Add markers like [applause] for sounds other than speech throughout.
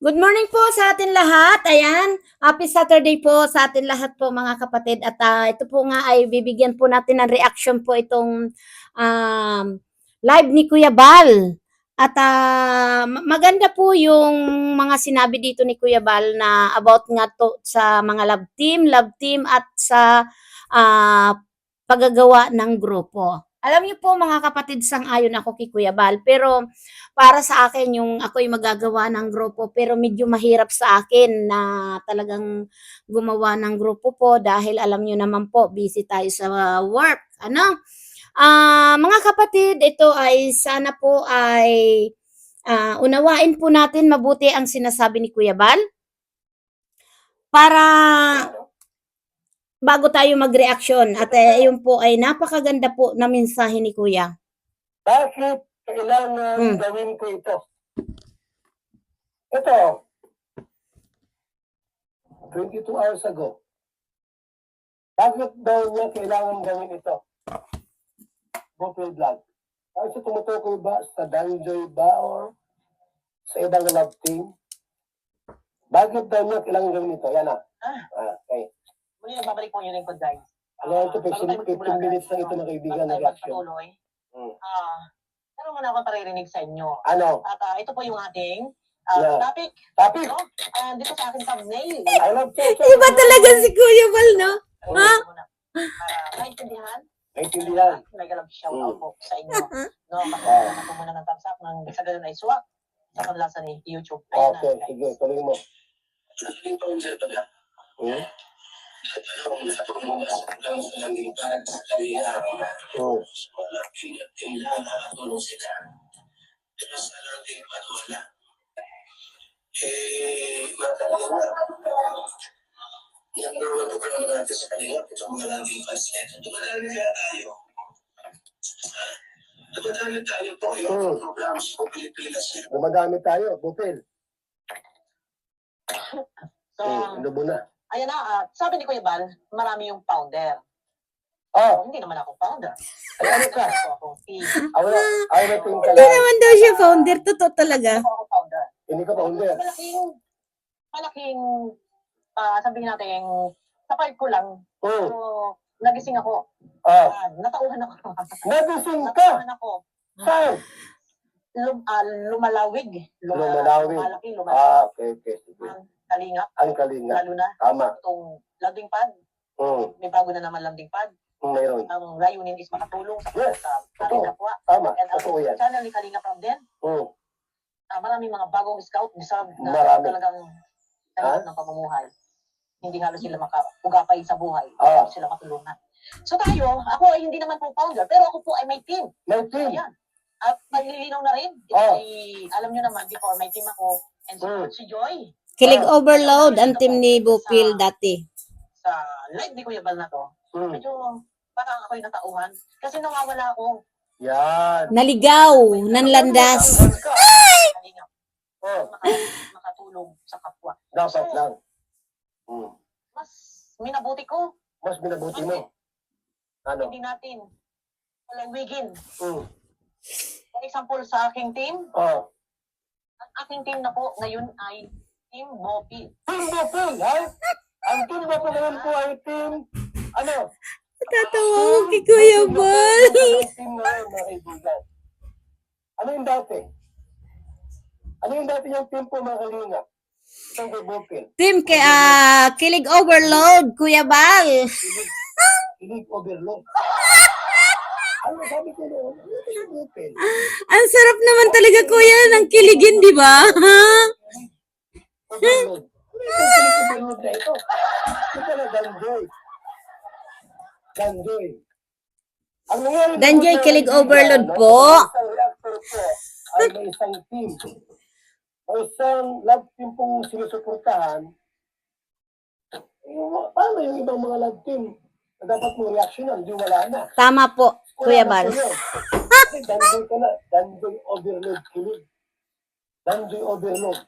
Good morning po sa atin lahat. Ayan, happy Saturday po sa atin lahat po mga kapatid. At ah, ito po nga ay bibigyan po natin ng reaction po itong um, live ni Kuya Bal. At ma- maganda po yung mga sinabi dito ni Kuya Bal na about nga to sa mga love team, love team at sa ah, paggagawa ng grupo. Alam niyo po mga kapatid, sang-ayon ako kay Kuya Bal. Pero para sa akin yung ako'y magagawa ng grupo pero medyo mahirap sa akin na talagang gumawa ng grupo po dahil alam nyo naman po busy tayo sa work ano Ah, mga kapatid ito ay sana po ay ah, unawain po natin mabuti ang sinasabi ni Kuya Bal para bago tayo mag-reaction at eh, yun po ay napakaganda po na mensahe ni Kuya Bakit kailangan Hmm. gawin ko ito? Ito, 22 hours ago. Bakit daw niya kailangan gawin ito? Bopil vlog. Ay, sa tumutukoy ba sa Danjoy ba or sa ibang love team? Bakit daw niya kailangan gawin ito? Yan na. Ah. Ah, okay. Muli nagbabalik po yung lingkod, guys. Ano ito, Ah, bago 15 tayo magsimula, 15 minutes guys, lang ito ano, na kaibigan na reaction. Hmm. Ah, meron man ako paririnig sa inyo. Ano? At ah, ito po yung ating ah, Yeah. topic. Topic? No? Ah, dito sa aking thumbnail. I love to. iba talaga si Kuya Bal no Ha? Para maintindihan, Naintindihan. may galap shout out po sa inyo. No, kasi Ah. uh, po muna ng thumbs up ng sa ganun ay swak sa kanlasa ni YouTube. Ayan Okay, na, guys. sige, tuloy mo. Hmm? Oh. number one program natin sa kanila, itong mga laging nito. Dumadami kaya tayo. Dumadami tayo po yung Hmm. programs po Pilipinas. Dumadami tayo, bupil. So, Hmm, inubo na. Ayan na, ah, sabi ni Kuya Bal, marami yung founder. Oh, hindi naman ako founder. ay, ano ka? [laughs] Ako akong team. Awala, awala tingin ka Hindi lang. naman daw siya founder, totoo talaga. Ako ako founder. Hindi ka hindi. Malaking, malaking, ah sabihin natin, sa part ko lang, Hmm, so, nagising ako. ah, Ah, natauhan ako. [laughs] nagising ka. natauhan ako. Saan? Lum, ah, lumalawig. Luma- Lumalawig. Lumalaki, Ah, lumalaki. okay, okay, sige. Kalingap. Ang kalinga. Lalo na Tama. itong landing pad. Hmm, May bago na naman landing pad. mayroon. Ang layunin is makatulong sa, Yes, sa totoo. ating kapwa. Tama, And ang totoo yan. channel ni Kalinga Pram din, Hmm, ah, maraming mga bagong scout deserve na Marami. talagang Ha? tahimik ng pamumuhay. Hindi halos sila makapugapay sa buhay. Ah. Sila matulungan. So tayo, ako ay hindi naman po founder, pero ako po ay may team. may team. Ayan. At nalilinaw na rin. Ah. Ay, alam nyo naman, before may team ako, and si, Hmm. si Joy, Kilig overload ang team ni Bupil dati. sa live ni Kuya Bal na to, Hmm, medyo parang ako'y natauhan. Kasi nawawala ako. yan. Naligaw, nanlandas. Kalinga. Oh, Maka- makatulong sa kapwa. dapat lang. Hmm. Mas minabuti ko. Mas binabuti mo. Ano? Hindi natin palawigin. Hmm. For example, sa aking team, Oh, ang aking team na po ngayon ay Team Bopi. Team Bupil, ha? Ang team Bupil ngayon po ay team, ano? Tatawa ko kay Kuya Bal. Ang team ngayon, mga kaibigan. Ano yung dati? Ano yung dati yung team po, mga kalinga? Isang kay Bupil. Team kay ah, Kilig overload, Kuya Bal. League overload. Ano sabi ko noon? Ano? Ang sarap naman talaga Kuya ng kiligin, di ba? Overload na kilig overload po. Ang Isang reactor po ay may isang team. May isang love team pong sinusuportahan. Yung, paano yung ibang mga love team? Na dapat mong reaksyonan, di wala na. Tama po, Kuya Wala Bal. na yun. Kasi Danjoy ka na. Danjoy overload kilig. Danjoy overload.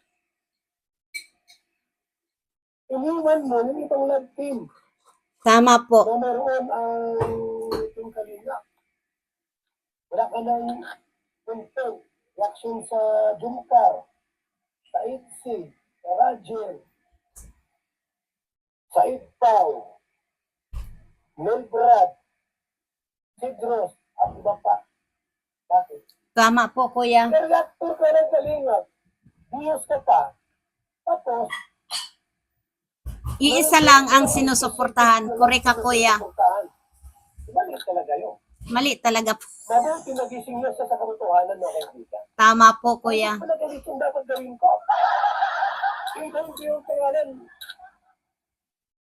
Iniwan mo yung ibang love team Tama po. na meron ang team Kalinga. Wala ka ng content, reaction sa Jumcar, sa ITC, Agile, Said Pau, Melbrad, Sidros, at iba pa. Bakit? Tama po, kuya. Pero actor ka ng kalingap, Diyos ka pa, tapos, Iisa lang ang sinusuportahan. Correct ka, kuya. Mali talaga yun. Mali talaga po. Mabuti nagising niya sa katotohanan ng kaibigan. Tama po, kuya. Ano yung dapat gawin ko? Yung gawin ko yung pangalan.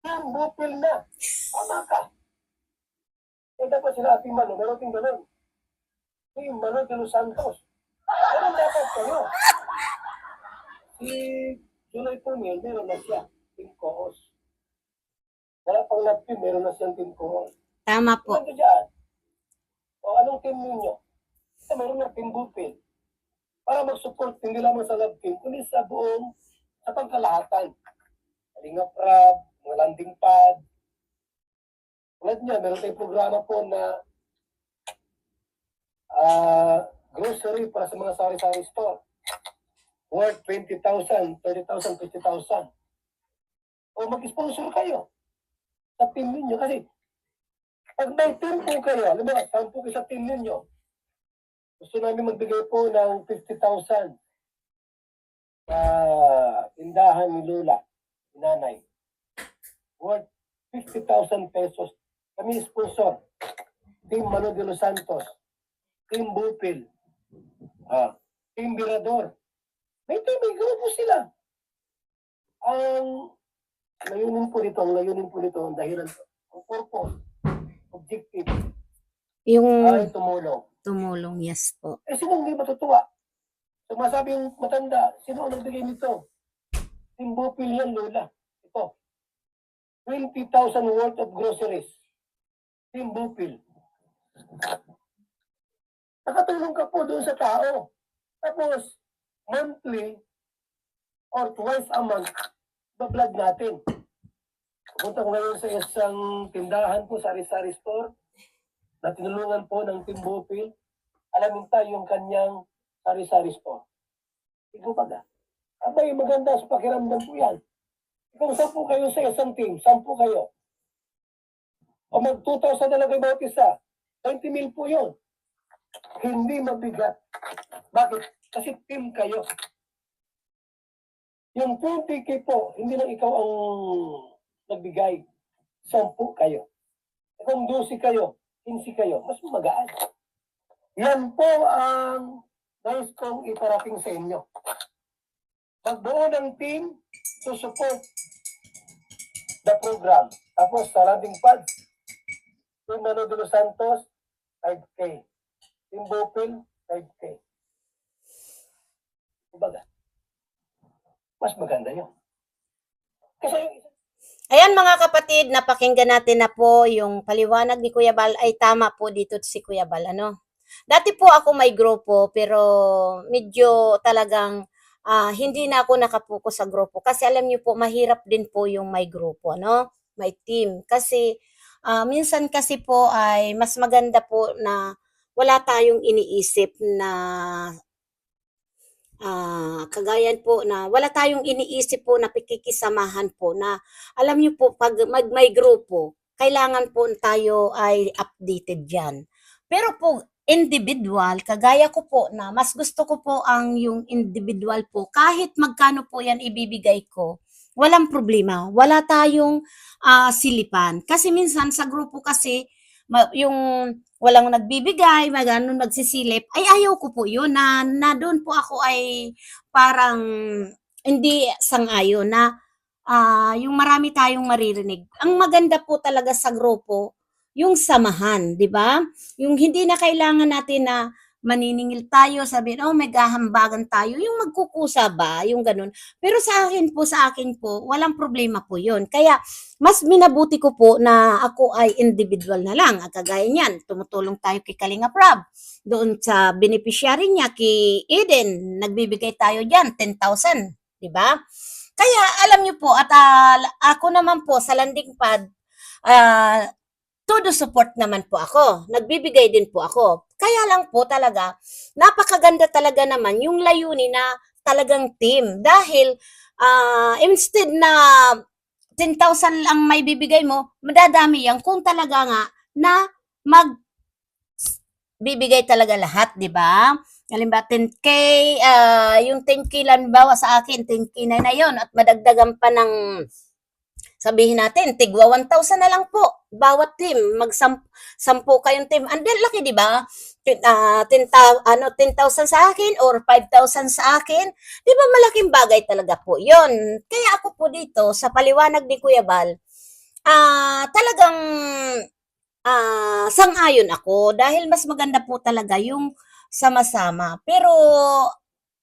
Yung bupil na. Tama ka. Eh dapat sila ating malo. Meron ting ganun. Yung Mano de los Santos. Meron dapat kayo. Si July Pumil, meron na siya. Coos. Wala pang team, meron na siyang Coos. Tama po. Ano dyan? O anong team ninyo? Kasi meron na team bupil. Para mag-support hindi lamang sa love team, kundi sa buong sa pangkalahatan. Kalinga Prab, mga landing pad. Tulad niya, meron tayong programa po na ah grocery para sa mga sari-sari store. Worth 20,000, 30,000, 50,000. O mag-sponsor kayo sa team ninyo kasi pag may team po kayo, alam mo, sampu kayo sa team ninyo, gusto namin magbigay po ng 50,000 sa tindahan ni Lula, ni Nanay. Worth 50,000 pesos. Kami sponsor. Team Mano de los Santos. Team Bupil. Ah, Team Birador. May team, may grupo sila. Ang layunin po nito, ang layunin po nito, ang dahilan, ang purpose, objective, Yung ay tumulong. tumulong, yes po. Eh, sino hindi matutuwa? Sumasabi yung matanda, sino ang nagbigay nito? Team Bupil yan, Lola. Ito. 20,000 worth of groceries. Team Bupil. Nakatulong ka po doon sa tao. Tapos, monthly or twice a month, bablog natin. Pupunta ko ngayon sa isang tindahan po sa Arisari Store na tinulungan po ng Team Bupil alamin tayo yung kanyang sari-sari store. Ikaw ba ga? Abay, maganda sa pakiramdam po yan. Kung sampu kayo sa isang team, sampu kayo. O mag 2,000 na lang kayo bawat isa. 20 mil po yun. Hindi mabigat. Bakit? Kasi team kayo. Yung 20k po, hindi lang ikaw ang nagbigay. Sampu kayo. Kung 12 kayo, 15 kayo, mas magaan. Yan po ang nais kong iparating sa inyo. Magbuo ng team to support the program. Tapos sa landing pad, Team Mano de los Santos, 5K. Team Bopil, 5K. Kumbaga, mas maganda yun. Kasi Ayan mga kapatid, napakinggan natin na po yung paliwanag ni Kuya Bal ay tama po dito si Kuya Bal. Ano? Dati po ako may grupo pero medyo talagang ah, hindi na ako nakapokus sa grupo kasi alam niyo po mahirap din po yung may grupo, ano? May team. Kasi ah, minsan kasi po ay mas maganda po na wala tayong iniisip na ah kagayan po na wala tayong iniisip po na pikikisamahan po na alam niyo po, pag mag may grupo, kailangan po tayo ay updated dyan. Pero po, individual, kagaya ko po na mas gusto ko po ang yung individual po, kahit magkano po yan ibibigay ko, walang problema. Wala tayong ah, silipan. Kasi minsan sa grupo kasi, yung walang nagbibigay, magano nagsisilip, ay ayaw ko po yun na, na doon po ako ay parang hindi sang-ayon na ah yung marami tayong maririnig. Ang maganda po talaga sa grupo, yung samahan, di ba? Yung hindi na kailangan natin na maniningil tayo, sabihin, oh, may gahambagan tayo, yung magkukusa ba, yung ganun. Pero sa akin po, sa akin po, walang problema po yun. Kaya, mas minabuti ko po na ako ay individual na lang. Kagaya niyan, tumutulong tayo kay Kalinga Prab. Doon sa beneficiary niya, kay Eden, nagbibigay tayo dyan, 10,000. Di ba? Kaya alam niyo po at ah, ako naman po sa landing pad ah todo support naman po ako. Nagbibigay din po ako. Kaya lang po talaga napakaganda talaga naman yung layunin na talagang team. Dahil, ah, instead na 10,000 lang may bibigay mo, madadami yan kung talaga nga na mag bibigay talaga lahat, di ba? Halimbawa, 10K, ah, yung 10K lang bawa sa akin, 10K na na yun, at madagdagan pa ng, sabihin natin, tigwa 1,000 na lang po, bawat team, mag sampu kayong team. And then, laki, di ba? Tin- ah, 10,000 ano, 10,000 sa akin or 5,000 sa akin. Di ba malaking bagay talaga po yon Kaya ako po dito, sa paliwanag ni Kuya Bal, ah talagang ah sang-ayon ako dahil mas maganda po talaga yung sama-sama. Pero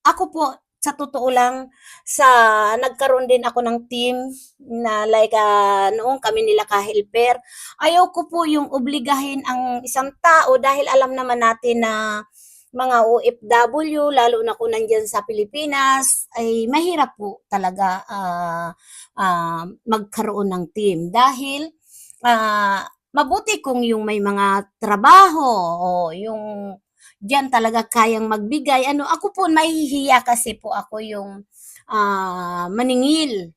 ako po, sa totoo lang, sa nagkaroon din ako ng team na like ah, noong kami nila ka-helper, ayaw ko po yung obligahin ang isang tao dahil alam naman natin na mga OFW, lalo na kung nandyan sa Pilipinas, ay mahirap po talaga ah, ah, magkaroon ng team. Dahil ah, mabuti kung yung may mga trabaho o yung diyan talaga kayang magbigay. Ano, ako po mahihiya kasi po ako yung ah, maningil.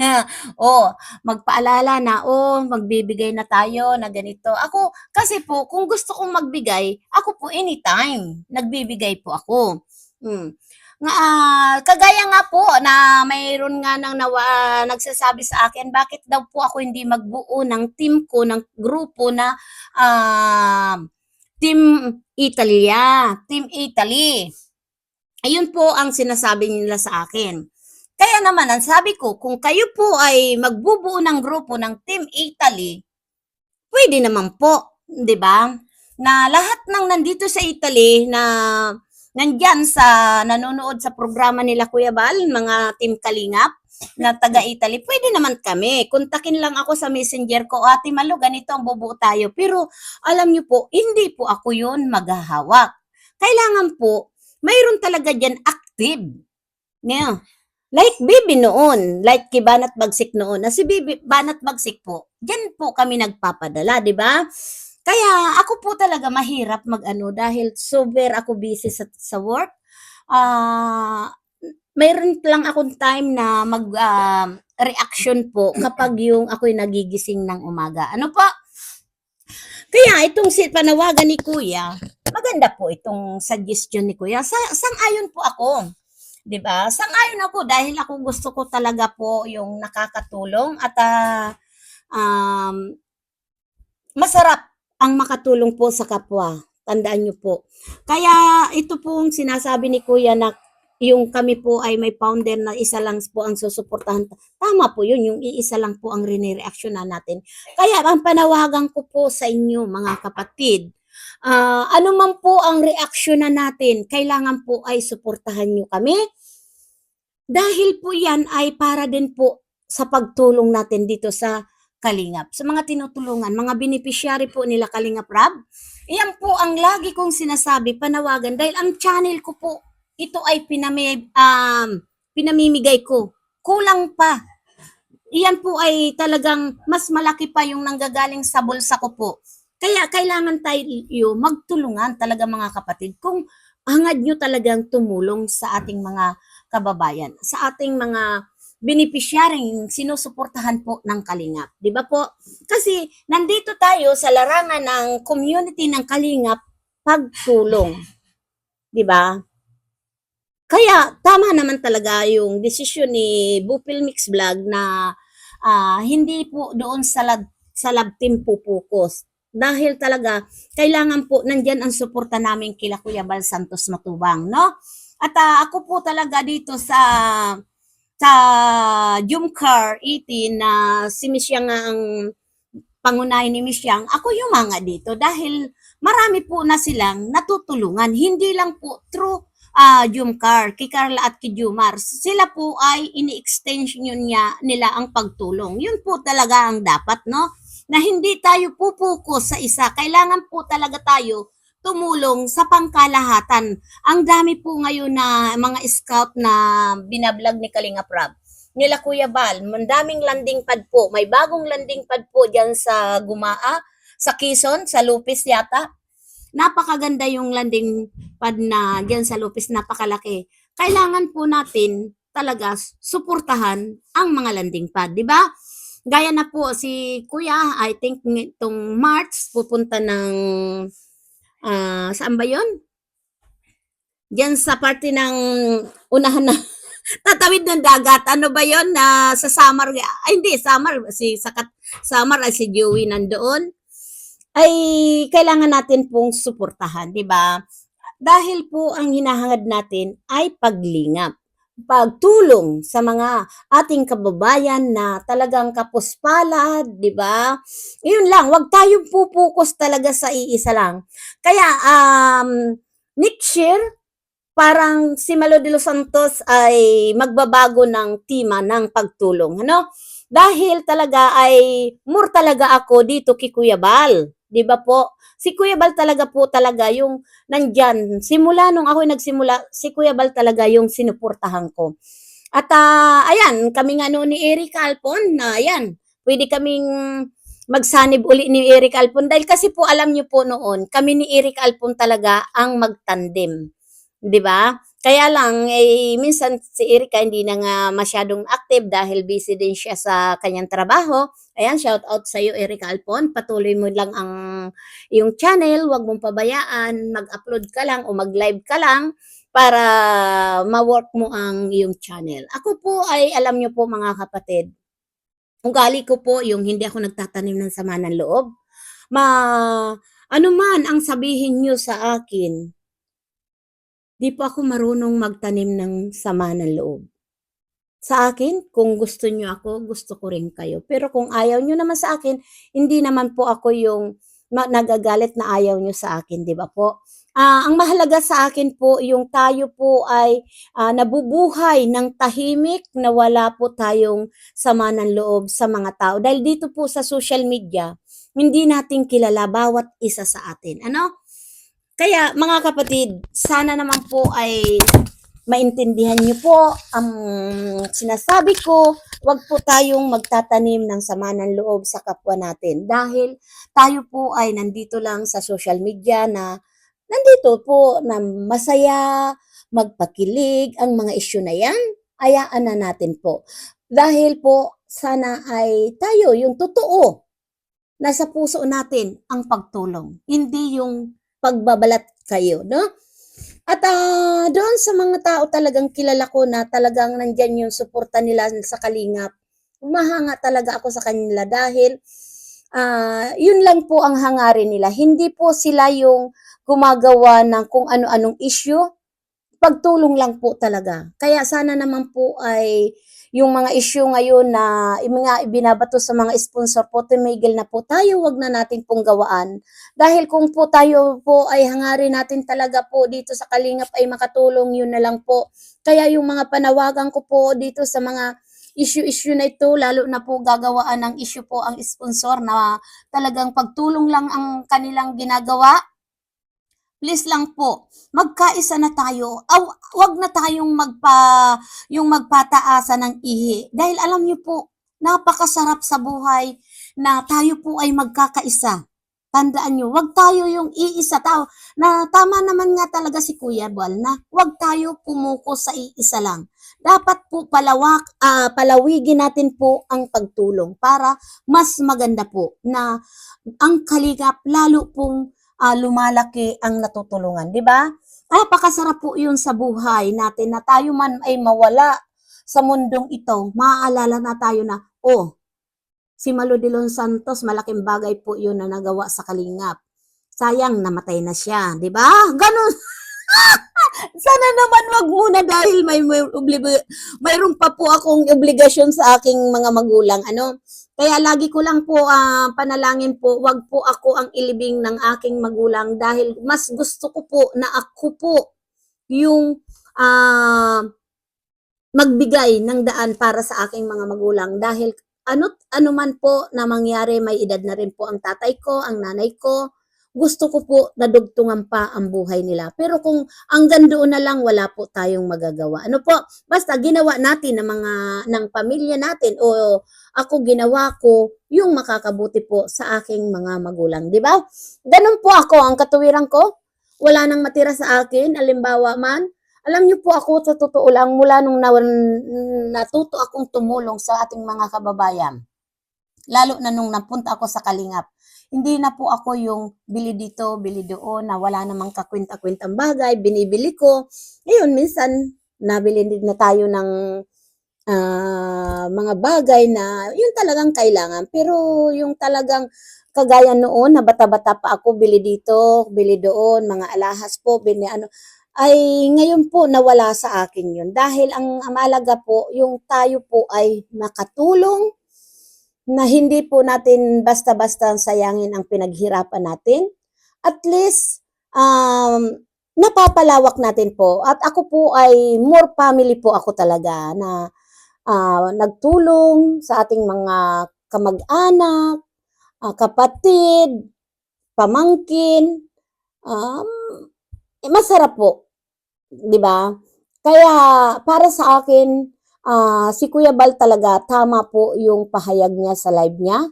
[laughs] oh, magpaalala na, oh, magbibigay na tayo na ganito. Ako, kasi po, kung gusto kong magbigay, ako po anytime, nagbibigay po ako. Mm. Nga, ah, kagaya nga po na mayroon nga nang nawa, nagsasabi sa akin, bakit daw po ako hindi magbuo ng team ko, ng grupo na ah, Team Italia, Team Italy. Ayun po ang sinasabi nila sa akin. Kaya naman, ang sabi ko, kung kayo po ay magbubuo ng grupo ng Team Italy, pwede naman po, di ba? Na lahat ng nandito sa Italy na nandyan sa nanonood sa programa nila Kuya Bal, mga Team Kalingap, na taga-Italy, pwede naman kami. Kontakin lang ako sa messenger ko, Ate Malu, ganito ang bubuo tayo. Pero alam niyo po, hindi po ako yun maghahawak. Kailangan po, mayroon talaga dyan active. Yeah. Like Bibi noon, like kay Banat Bagsik noon, na si Bibi, Banat Bagsik po, dyan po kami nagpapadala, di ba? Kaya ako po talaga mahirap mag-ano dahil super ako busy sa, sa work. Ah, mayroon lang akong time na mag ah, reaction po kapag yung ako'y nagigising ng umaga. Ano pa? Kaya itong si panawagan ni Kuya, maganda po itong suggestion ni Kuya. Sa, sang-ayon po ako. 'Di ba? Sang-ayon ako dahil ako gusto ko talaga po yung nakakatulong at ah, um, masarap ang makatulong po sa kapwa. Tandaan niyo po. Kaya ito pong sinasabi ni Kuya na yung kami po ay may founder na isa lang po ang susuportahan. Tama po yun, yung iisa lang po ang rinireaksyonan natin. Kaya ang panawagan ko po sa inyo mga kapatid, ah ano man po ang reaksyonan natin, kailangan po ay suportahan nyo kami. Dahil po yan ay para din po sa pagtulong natin dito sa Kalingap. Sa mga tinutulungan, mga beneficiary po nila Kalingap Rab, iyan po ang lagi kong sinasabi, panawagan, dahil ang channel ko po, ito ay pinami, um, pinamimigay ko. Kulang pa. Iyan po ay talagang mas malaki pa yung nanggagaling sa bulsa ko po. Kaya kailangan tayo magtulungan talaga mga kapatid kung hangad nyo talagang tumulong sa ating mga kababayan, sa ating mga beneficiaryong sinusuportahan po ng Kalingap. Di ba po? Kasi nandito tayo sa larangan ng community ng Kalingap pagtulong. Di ba? Kaya tama naman talaga yung desisyon ni Bupil Mix Vlog na ah, hindi po doon sa lab, sa lab team po focus. Dahil talaga, kailangan po, nandyan ang suporta namin kila Kuya Bal Santos Matubang, no? At ah, ako po talaga dito sa sa Jumcar 18 na si Misyang ang pangunahin ni Misyang, ako yung mga dito dahil marami po na silang natutulungan. Hindi lang po through ah Jumcar, kay Carla at kay Jumar. Sila po ay ini-extension niya nila ang pagtulong. Yun po talaga ang dapat, no? Na hindi tayo pupuko sa isa. Kailangan po talaga tayo tumulong sa pangkalahatan. Ang dami po ngayon na mga scout na binablog ni Kalinga Prab. Nila Kuya Bal, mandaming landing pad po. May bagong landing pad po dyan sa Gumaa, sa Quezon, sa Lupis yata. Napakaganda yung landing pad na dyan sa Lupis, napakalaki. kailangan po natin talaga suportahan ang mga landing pad, di ba? Gaya na po si Kuya, I think itong March pupunta ng ah, saan ba 'yon? Diyan sa parte ng unahan na [laughs] tatawid ng dagat. Ano ba 'yon na sa summer? Ay hindi, summer si sakat summer ay si Joey nandoon. Ay kailangan natin pong suportahan, 'di ba? Dahil po ang hinahangad natin ay paglingap pagtulong sa mga ating kababayan na talagang kapuspalad, 'di ba? Yun lang, wag tayong pupukus talaga sa iisa lang. Kaya um next year parang si Malo de los Santos ay magbabago ng tema ng pagtulong, ano? Dahil talaga ay more talaga ako dito kay Kuya Bal, 'di ba po? Si Kuya Bal talaga po talaga yung nandyan. Simula nung ako nagsimula, si Kuya Bal talaga yung sinuportahan ko. At ah, ayan, kami nga noon ni Eric Alpon na ayan, pwede kaming magsanib uli ni Eric Alpon dahil kasi po alam niyo po noon, kami ni Eric Alpon talaga ang magtandem. 'Di ba? Kaya lang, eh, minsan si Erika hindi na nga masyadong active dahil busy din siya sa kanyang trabaho. Ayan, shout out sa iyo, Erika Alpon. Patuloy mo lang ang yung channel, wag mong pabayaan, mag-upload ka lang o mag-live ka lang para ma-work mo ang iyong channel. Ako po ay, alam niyo po mga kapatid, ugali ko po yung hindi ako nagtatanim ng sama ng loob. Ma, ano man ang sabihin niyo sa akin, di po ako marunong magtanim ng sama ng loob. Sa akin, kung gusto niyo ako, gusto ko rin kayo. Pero kung ayaw niyo naman sa akin, hindi naman po ako yung nagagalit na ayaw niyo sa akin, di ba po? Ah, ang mahalaga sa akin po, yung tayo po ay ah, nabubuhay ng tahimik na wala po tayong sama ng loob sa mga tao. Dahil dito po sa social media, hindi natin kilala bawat isa sa atin. Ano? Kaya mga kapatid, sana naman po ay maintindihan niyo po ang sinasabi ko. Huwag po tayong magtatanim ng sama ng loob sa kapwa natin dahil tayo po ay nandito lang sa social media na nandito po na masaya, magpakilig ang mga isyu na yan. Ayaan na natin po. Dahil po sana ay tayo yung totoo nasa puso natin ang pagtulong, hindi yung pagbabalat kayo, no? At ah, doon sa mga tao talagang kilala ko na talagang nandyan yung suporta nila sa kalingap, umahanga talaga ako sa kanila dahil ah, yun lang po ang hangarin nila. Hindi po sila yung gumagawa ng kung ano-anong issue, pagtulong lang po talaga. Kaya sana naman po ay yung mga issue ngayon na mga ibinabato sa mga sponsor po, tumigil na po tayo, wag na natin pong gawaan. Dahil kung po tayo po ay hangarin natin talaga po dito sa Kalingap ay makatulong, yun na lang po. Kaya yung mga panawagan ko po dito sa mga issue-issue na ito, lalo na po gagawaan ng issue po ang sponsor na talagang pagtulong lang ang kanilang ginagawa. Please lang po, magkaisa na tayo. Aw, wag na tayong magpa yung magpataasa ng ihi. Dahil alam niyo po, napakasarap sa buhay na tayo po ay magkakaisa. Tandaan niyo, wag tayo yung iisa tao. Na tama naman nga talaga si Kuya Bal na wag tayo pumuko sa iisa lang. Dapat po palawak, ah, palawigin natin po ang pagtulong para mas maganda po na ang kaligap lalo pong ah, lumalaki ang natutulungan, di ba? Napakasarap po yun sa buhay natin na tayo man ay mawala sa mundong ito, maaalala na tayo na, oh, si Malo de Los Santos, malaking bagay po yun na nagawa sa Kalingap. Sayang, namatay na siya, di ba? Ganun. [laughs] Sana naman wag muna dahil may, may mayroon pa po akong obligasyon sa aking mga magulang. Ano? Kaya lagi ko lang po ah, panalangin po, wag po ako ang ilibing ng aking magulang dahil mas gusto ko po na ako po yung ah, magbigay ng daan para sa aking mga magulang dahil ano ano man po na mangyari may edad na rin po ang tatay ko, ang nanay ko. Gusto ko po nadugtungan pa ang buhay nila. Pero kung hanggang doon na lang wala po tayong magagawa. Ano po? Basta ginawa natin ng mga ng pamilya natin o ako ginawa ko yung makakabuti po sa aking mga magulang, di ba? Ganun po ako ang katuwiran ko. Wala nang matira sa akin, alimbawa man, Alam niyo po ako sa totoo lang mula nung na, natuto akong tumulong sa ating mga kababayan. Lalo na nung napunta ako sa Kalingap. Hindi na po ako yung bili dito, bili doon, na wala namang kakwenta-kwentang bagay, binibili ko. Ngayon, minsan, nabili na tayo ng ah, mga bagay na yun talagang kailangan. Pero yung talagang kagaya noon na bata-bata pa ako, bili dito, bili doon, mga alahas po, bili ano, ay ngayon po nawala sa akin yun. Dahil ang amalaga po, yung tayo po ay makatulong na hindi po natin basta-basta sayangin ang pinaghirapan natin. At least, um, napapalawak natin po. At ako po ay more family po ako talaga na ah, nagtulong sa ating mga kamag-anak, ah, kapatid, pamangkin. Um, eh, masarap po, 'di ba? Kaya para sa akin, ah, si Kuya Bal talaga tama po yung pahayag niya sa live niya.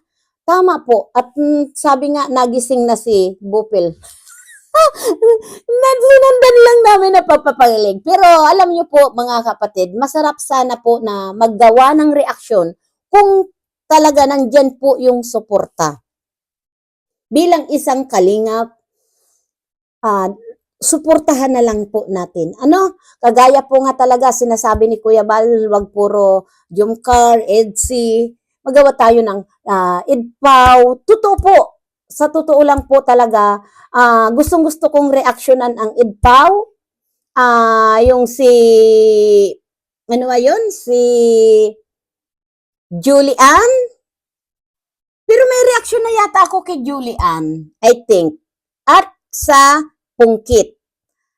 Tama po. At mm, sabi nga nagising na si Bupil. [laughs] Nagsinundan lang namin na papapagilig. Pero alam niyo po mga kapatid, masarap sana po na maggawa ng reaksyon kung talaga nandyan po yung suporta. Bilang isang kalingap, ah, suportahan na lang po natin. Ano? Kagaya po nga talaga sinasabi ni Kuya Bal, wag puro Jumcar, Edsi, magawa tayo ng ah, Idpaw. Totoo po. Sa totoo lang po talaga, ah, gustong gusto kong reaksyonan ang Idpaw. Ah, yung si ano ba yun? Si Julian. Pero may reaksyon na yata ako kay Julian, I think. At sa Pungkit.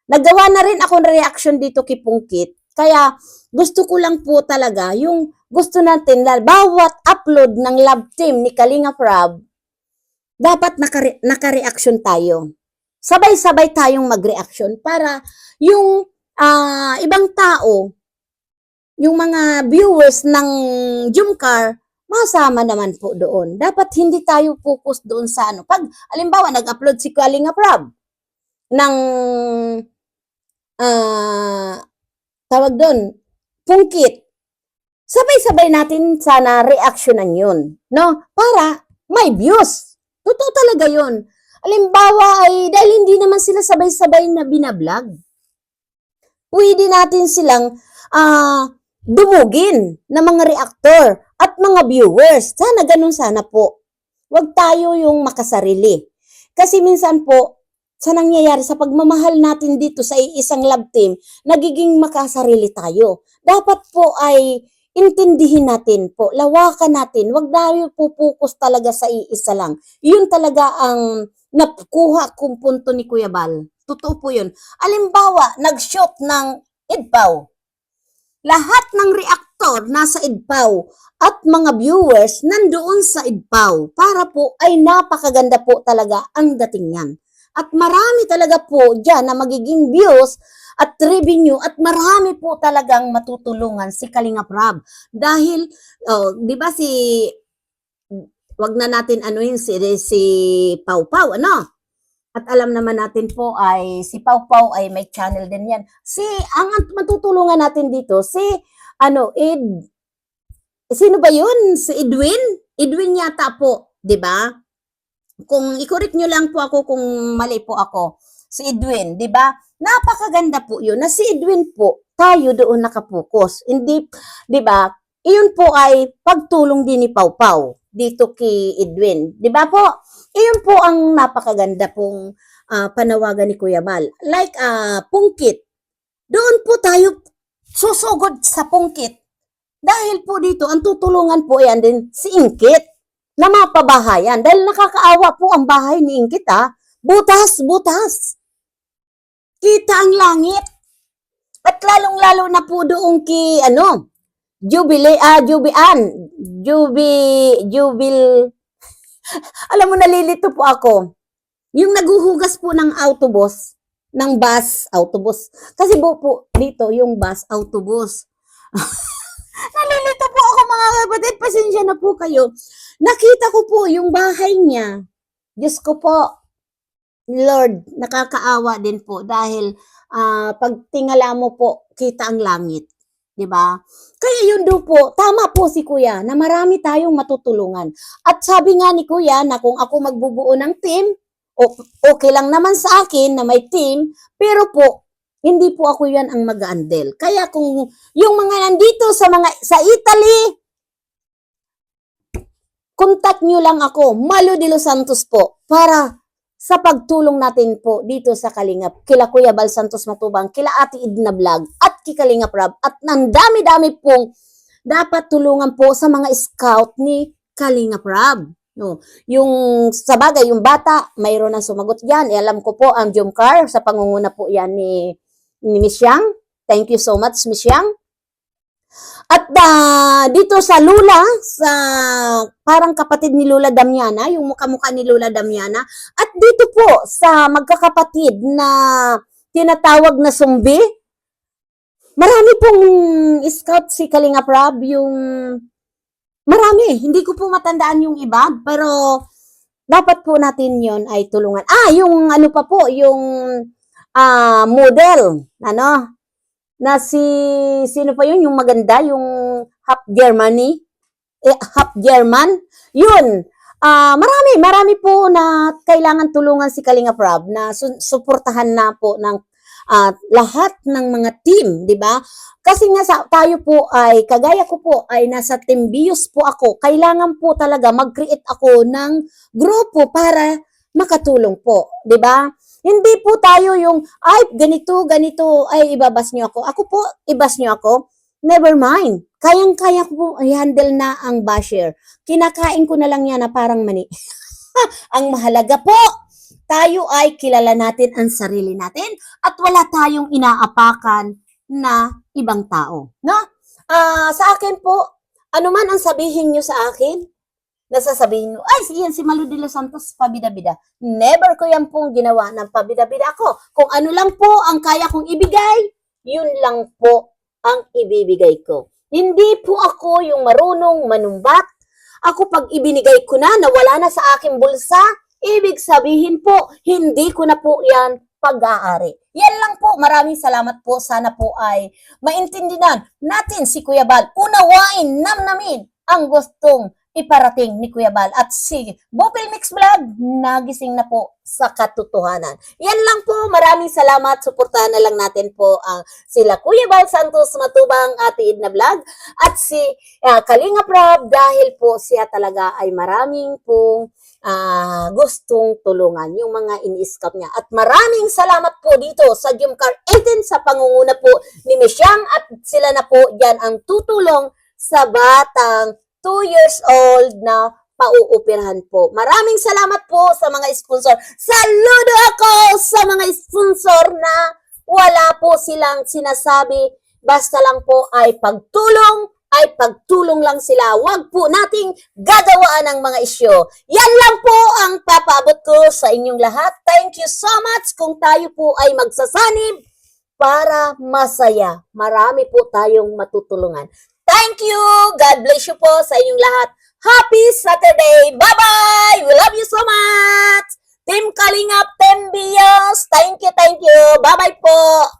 Nagawa na rin ako ng reaction dito kay Pungkit. Kaya gusto ko lang po talaga yung gusto natin na bawat upload ng love team ni Kalinga Prab, dapat nakare- naka-reaction tayo. Sabay-sabay tayong mag-reaction para yung ah, ibang tao, yung mga viewers ng Jumcar, masama naman po doon. Dapat hindi tayo focus doon sa ano. Pag, alimbawa, nag-upload si Kalinga Prab ng ah tawag doon, pungkit. Sabay-sabay natin sana reaksyonan yun, no? Para may views. Totoo talaga yun. Alimbawa ay dahil hindi naman sila sabay-sabay na binablog. Pwede natin silang ah dumugin ng mga reactor at mga viewers. Sana ganun sana po. Huwag tayo yung makasarili. Kasi minsan po, sa nangyayari sa pagmamahal natin dito sa isang love team, nagiging makasarili tayo. Dapat po ay intindihin natin po, lawakan natin, wag tayo pupukus talaga sa iisa lang. Yun talaga ang nakuha kong punto ni Kuya Bal. Totoo po yun. Alimbawa, nag-shoot ng idpaw. Lahat ng reaktor nasa idpaw at mga viewers nandoon sa idpaw para po ay napakaganda po talaga ang dating yan. At marami talaga po dyan na magiging views at revenue at marami po talagang matutulungan si Kalinga Prab. Dahil, oh, di ba si, wag na natin anuhin si, si Pau Pau, ano? At alam naman natin po ay si Pau Pau ay may channel din yan. Si, ang matutulungan natin dito, si, ano, Ed, sino ba yun? Si Edwin? Edwin yata po, di ba? Kung i-correct nyo lang po ako kung mali po ako. Si Edwin, di ba? Napakaganda po yun na si Edwin po, tayo doon nakapokus. Hindi, di ba? Iyon po ay pagtulong din ni Pau Pau dito kay Edwin. Di ba po? Iyon po ang napakaganda pong ah, panawagan ni Kuya Bal. Like ah, pungkit. Doon po tayo susugod sa pungkit. Dahil po dito, ang tutulungan po yan din si Ingkit na mapabahayan. Dahil nakakaawa po ang bahay ni Ingkit ha. Butas, butas. Kita ang langit. At lalong-lalo na po doon ki, ano, Jubilee, ah, Jubian, Jubi, Jubil, [laughs] alam mo, nalilito po ako. Yung naguhugas po ng autobus, ng bus, autobus. Kasi po, po dito, yung bus, autobus. [laughs] nalilito po ako mga kapatid, pasensya na po kayo. Nakita ko po yung bahay niya. Diyos ko po, Lord, nakakaawa din po dahil ah, pag mo po, kita ang langit. 'Di ba? Kaya yun do po, tama po si Kuya na marami tayong matutulungan. At sabi nga ni Kuya na kung ako magbubuo ng team, okay lang naman sa akin na may team, pero po, hindi po ako yan ang mag-andel. Kaya kung yung mga nandito sa mga sa Italy, contact nyo lang ako, Malo de los Santos po, para sa pagtulong natin po dito sa Kalingap, kila Kuya Bal Santos Matubang, kila Ate Idna Vlog, at kay Kalingap Rab, at nang dami-dami pong dapat tulungan po sa mga scout ni Kalingap Rab. No, yung sa bagay, yung bata, mayroon na sumagot yan. Eh, alam ko po ang Jumcar, sa pangunguna po yan ni, ni Miss Yang. Thank you so much, Miss Yang. At ah, dito sa Lula, sa parang kapatid ni Lula Damiana, yung mukha-mukha ni Lula Damiana, at dito po sa magkakapatid na tinatawag na sumbi, marami pong scout si Kalinga Prab, yung marami, hindi ko po matandaan yung iba, pero dapat po natin yon ay tulungan. Ah, yung ano pa po, yung ah model, ano, na si, sino pa yun, yung maganda, yung half Germany, eh, half German, yun, ah marami, marami po na kailangan tulungan si Kalinga Prab na su- suportahan na po ng ah, lahat ng mga team, di ba? Kasi nga sa, tayo po ay, kagaya ko po, ay nasa Team Bios po ako, kailangan po talaga mag-create ako ng grupo para makatulong po, di ba? Hindi po tayo yung, ay, ganito, ganito, ay, ibabas nyo ako. Ako po, ibas nyo ako. Never mind. Kayang-kaya ko po i-handle na ang basher. Kinakain ko na lang yan na parang mani. [laughs] ang mahalaga po, tayo ay kilala natin ang sarili natin at wala tayong inaapakan na ibang tao. No? Ah, sa akin po, ano man ang sabihin nyo sa akin, nasasabihin nyo, ay, yan, si Malu de los Santos, pabida-bida. Never ko yan pong ginawa ng pabida-bida ako. Kung ano lang po ang kaya kong ibigay, yun lang po ang ibibigay ko. Hindi po ako yung marunong manumbat. Ako pag ibinigay ko na, nawala na sa aking bulsa, ibig sabihin po, hindi ko na po yan pag-aari. Yan lang po. Maraming salamat po. Sana po ay maintindihan natin si Kuya Bal. Unawain, namnamin ang gustong iparating ni Kuya Bal at si Bopel Mix Vlog nagising na po sa katotohanan. Yan lang po. Maraming salamat. Suportahan na lang natin po ang sila Kuya Bal Santos Matubang, Ate Idna Vlog at si ah, Kalinga Prab dahil po siya talaga ay maraming pong ah, gustong tulungan yung mga ini-scout niya. At maraming salamat po dito sa Jumcar 18 sa pangunguna po ni Misyang at sila na po dyan ang tutulong sa batang 2 years old na pauupirahan po. Maraming salamat po sa mga sponsor. Saludo ako sa mga sponsor na wala po silang sinasabi. Basta lang po ay pagtulong, ay pagtulong lang sila. Huwag po nating gagawaan ng mga isyo. Yan lang po ang papaabot ko sa inyong lahat. Thank you so much kung tayo po ay magsasanib para masaya. Marami po tayong matutulungan. Thank you! God bless you po sa inyong lahat. Happy Saturday! Bye-bye! We love you so much! Team Kalingap, Team Bios, thank you, thank you. Bye-bye po!